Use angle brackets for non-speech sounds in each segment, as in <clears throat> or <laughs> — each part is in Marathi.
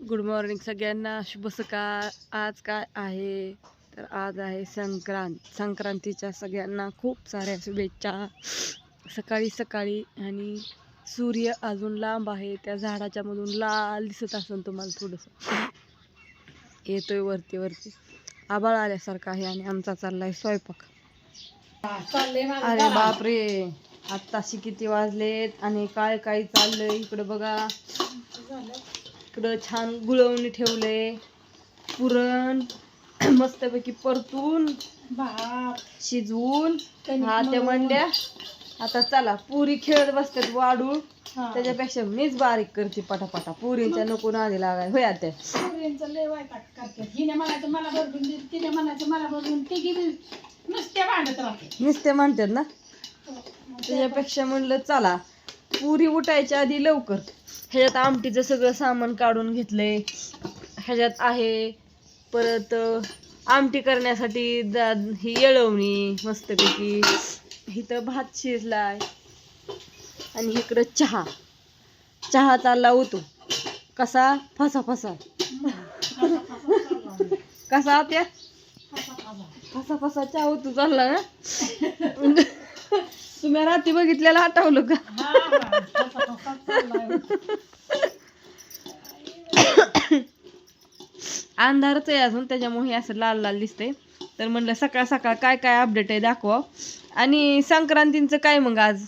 गुड मॉर्निंग सगळ्यांना. शुभ सकाळ. आज काय आहे? तर आज आहे संक्रांत. संक्रांतीच्या सगळ्यांना खूप साऱ्या शुभेच्छा. सकाळी सकाळी आणि सूर्य अजून लांब आहे. त्या झाडाच्या मधून लाल दिसत असेल तुम्हाला थोडंसं. येतोय वरती वरती. आबाळ आल्यासारखं आहे आणि आमचा चाललाय स्वयंपाक. अरे बापरे. आत्ताशी किती वाजलेत आणि काय काय चाललंय इकडं बघा. इकडं छान गुळवणी ठेवले. पुरण <clears throat> मस्तपैकी परतून शिजवून हा त्या म्हणल्या आता चला पुरी खेळत बसतात वाढू त्याच्यापेक्षा मीच बारीक करते पटापटा. पुरींच्या नको नादी लागाय. होय आता लय वैताग करते हिने म्हणायचं मला भरपूर दे. तिने म्हणायचं मला तिघी नुसते भांडत राहते नुसते म्हणतात ना? त्याच्यापेक्षा म्हणलं चला पुरी उठायच्या आधी लवकर. ह्याच्यात आमटीचं सगळं सामान काढून घेतलंय. ह्याच्यात आहे परत आमटी करण्यासाठी दा ही येळवणी मस्तपैकी. इथं भात शिजलाय. आणि इकडं चहा. चहा चालला होतो कसा? फसा फसा कसा त्या फसा फसा चहा होतो चालला ना? तुम्ही रात्री बघितलेलं आठवलं का? अंधारच आहे अजून त्याच्यामुळे हे असं लाल लाल दिसतंय. तर म्हणलं सकाळ सकाळ काय काय अपडेट आहे दाखवा आणि संक्रांतीचं काय मग आज?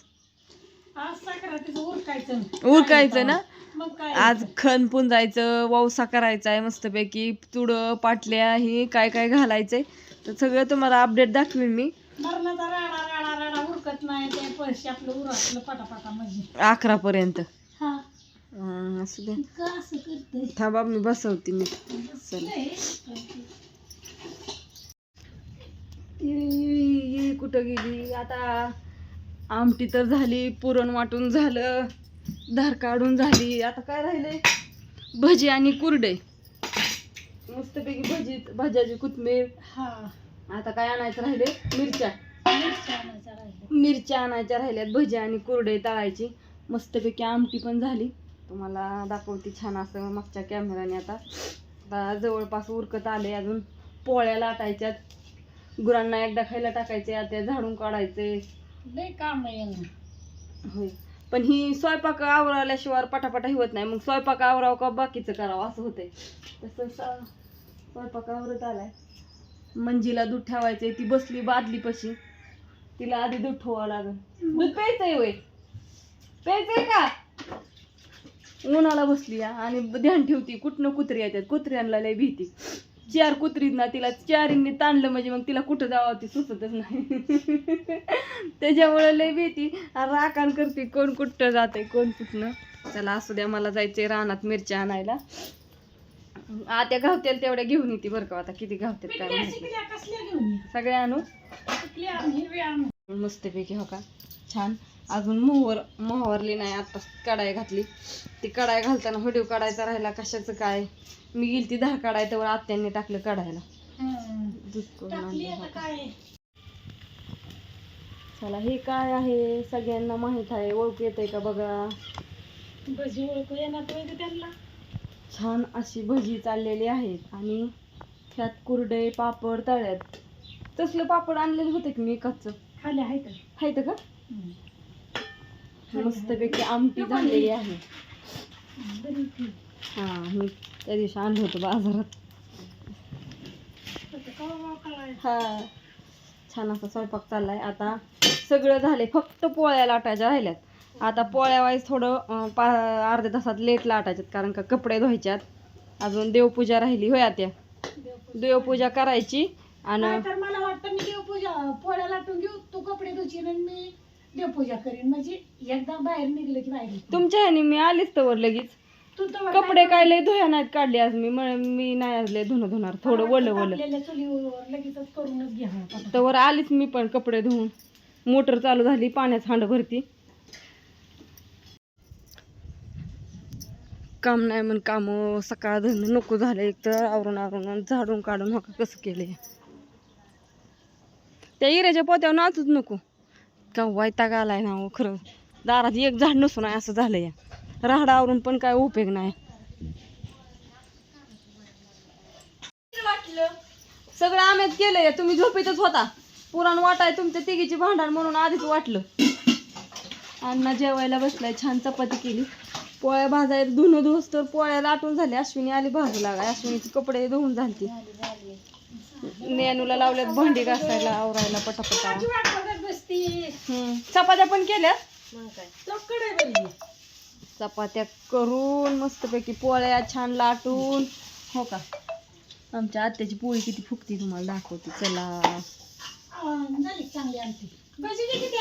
उरकायचं. उरकायचं ना? आज खण पुंजायचं वौसा करायचा आहे मस्तपैकी तुडं पाटल्या ही काय काय घालायचंय. तर सगळं तुम्हाला अपडेट दाखवीन मी. उरकत नाही ते पैसे आपलं उरकलं पटापटा म्हणजे अकरा पर्यंत हा असू दे. का असं करते. थांबा मी बसवते मी. चल. कुठं गेली? आता आमटी तर झाली पुरण वाटून झालं धार काढून झाली. आता काय राहिले भजी आणि कुरडे. मस्तपैकी भजी भाज्याची कोथमीर हा. आता काय आणायचं राहिले मिरच्या. मिरच्या आणायच्या राहिल्यात. भजी आणि कुरडे तळायची. मस्तपैकी आमटी पण झाली. तुम्हाला दाखवते छान असं मागच्या कॅमेराने आता. आता जवळपास उरकत आले अजून. पोळ्या लाटायच्यात. गुरांना एकदा खायला टाकायचे आता झाडून काढायचे. काम. होय. पण ही स्वयंपाक आवराल्याशिवाय पटापटा ही होत नाही. मग स्वयंपाक आवरावं का बाकीचं करावं असं होतंय. तसं स्वयंपाक आवरत आलाय. मंजीला दूध ठेवायचंय ती बसली बादली पशी तिला आधी दूध ठेवावं लागल. दूध प्यायचंय वय. प्यायचंय का? उन्हाला बसली आणि ध्यान ठेवती कुठनं कुत्री येतात कुत्र्यांना लय भीती. चार कुत्रीत ना तिला चारींनी ताणलं म्हणजे मग तिला कुठं जावं ती सुचतच नाही. <laughs> त्याच्यामुळे लय भीती. राखण करते कोण कुठं जाते कोण कुठनं? चला असू द्या मला जायचंय रानात मिरच्या आणायला. आत्या गावत्याला तेवढ्या घेऊन येते बरं का आता किती गावतात काय माहिती? सगळ्या आणू. मस्तपैकी हो का? छान. अजून मोहर मोहरली नाही आता कढाई घातली. ती कढाई घालताना व्हिडिओ काढायचा राहिला कशाचं काय? मी गेली ती दहा कढाई तेव्हा आत्यांनी टाकलं काढायला चला हे काय आहे? सगळ्यांना माहीत आहे. ओळख येते का बघा? ओळखू येणार त्यांना. छान अशी भजी चाललेली आहेत आणि त्यात कुरडे पापड तळ्यात. तसलं पापड आणलेले होते की मी कच्च? खाली आहे तर आहेत का? मस्तपैकी आमटी झालेली आहे. हा मी त्या दिवशी आणलं होतं बाजारात? हा छान असा स्वयंपाक चाललाय. आता सगळं झाले फक्त पोळ्या लाटायच्या राहिल्यात. आता पोळ्या वाईज थोडं पा अर्ध्या तासात लेट लाटायच्यात कारण का कपडे धुवायच्यात. अजून देवपूजा राहिली होय आत्या? देवपूजा. करायची आणि नाहीतर मला वाटतं मी देवपूजा पोळ्या लाटून घेऊ तू कपडे धुशील आणि मी देवपूजा करीन. म्हणजे एकदा बाहेर निघलं की बाहेर निघते. तुमच्या ह्यानी मी आलीच तर लगेच. तू तर कपडे काय लय धुया नाहीत काढले आज मी म- मी नाही आज लय धुणं धुणार. थोडं वलं वलं. आपल्याला चुलीवर लगेचच करूनच घ्या तर आलीच मी पण कपडे धुवून मोटर चालू झाली पाण्यात हांड भरती. काम नाही म्हण काम सकाळ धरणं नको झालं एक तर आवरून आवरून झाडून काढून हो कसं केले? त्या इऱ्याच्या पोत्यावर नाचूच नको. का वैताग आलाय ना हो खरं. दारात एक झाड नसून आहे असं झालं या राहडा आवरून पण काय उपयोग नाही. सगळं आम्हीच केलंय. तुम्ही झोपेतच होता. पुराण वाटाय तुमच्या तिघीची भांडण म्हणून आधीच वाटलं. अण्णा जेवायला बसलाय छान चपाती केली. पोळ्या भाजायला धुणं धुवस तर पोळ्या लाटून झाल्या. अश्विनी आली भाजू लागा अश्विनीचे कपडे धुवून झालती. नेनूला लावल्यात भांडी घासायला आवरायला पटापटा. हम्म. चपात्या पण केल्या चपात्या करून मस्तपैकी पोळ्या छान लाटून. हो का? आमच्या आत्याची पोळी किती फुगती तुम्हाला दाखवते. चला झाली चांगली आमची भजी दे किती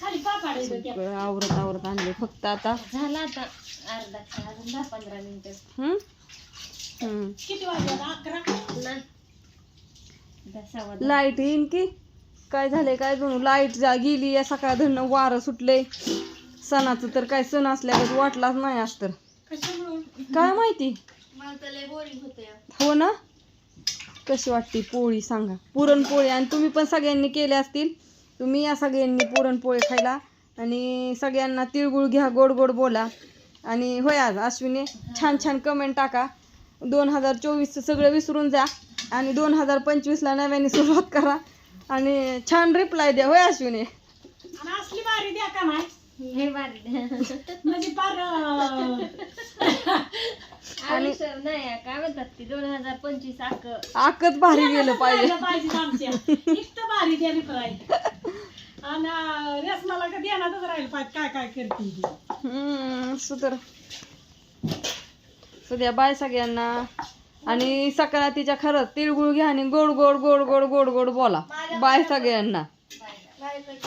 खाली पापाड येतो त्या सगळं आवरत आवरत आणले. फक्त आता झाला आता अर्धा अजून दहा पंधरा मिनिटं. किती लाइट येईन की? काय झालंय काय जणू लाइट जा गेली या सकाळ धरणं वारं सुटलंय. सणाचं तर काय सण असल्यागत वाटलाच नाही आज तर. काय माहिती? हो ना? कशी वाटते पोळी सांगा. पुरणपोळी आणि तुम्ही पण सगळ्यांनी केले असतील. तुम्ही या सगळ्यांनी पुरणपोळी खायला. आणि सगळ्यांना तिळगुळ घ्या गोड गोड बोला. आणि होय आज अश्विनी छान छान कमेंट टाका. दोन हजार चोवीसचं सगळं विसरून जा आणि दोन हजार पंचवीसला नव्याने सुरुवात करा. आणि छान रिप्लाय द्या होय अश्विनी? आणि असली बारी द्या का नाही? हे बारी म्हणजे आणि नाही काय म्हणतात ती दोन हजार पंचवीस अक आकच भारी गेलं पाहिजे. राहिलं पाहिजे आमच्या. इतकं भारी द्यायला पाहिजे आणि रेसमाला का ध्यानातच राहिलं पाहिजे काय काय करते ती. हम्म, सुतर सध्या बाय सगळ्यांना. आणि सक्रातीच्या खरंच तिळगुळ घ्या आणि गोड गोड गोड गोड गोड गोड बोला. बाय सगळ्यांना. बाय.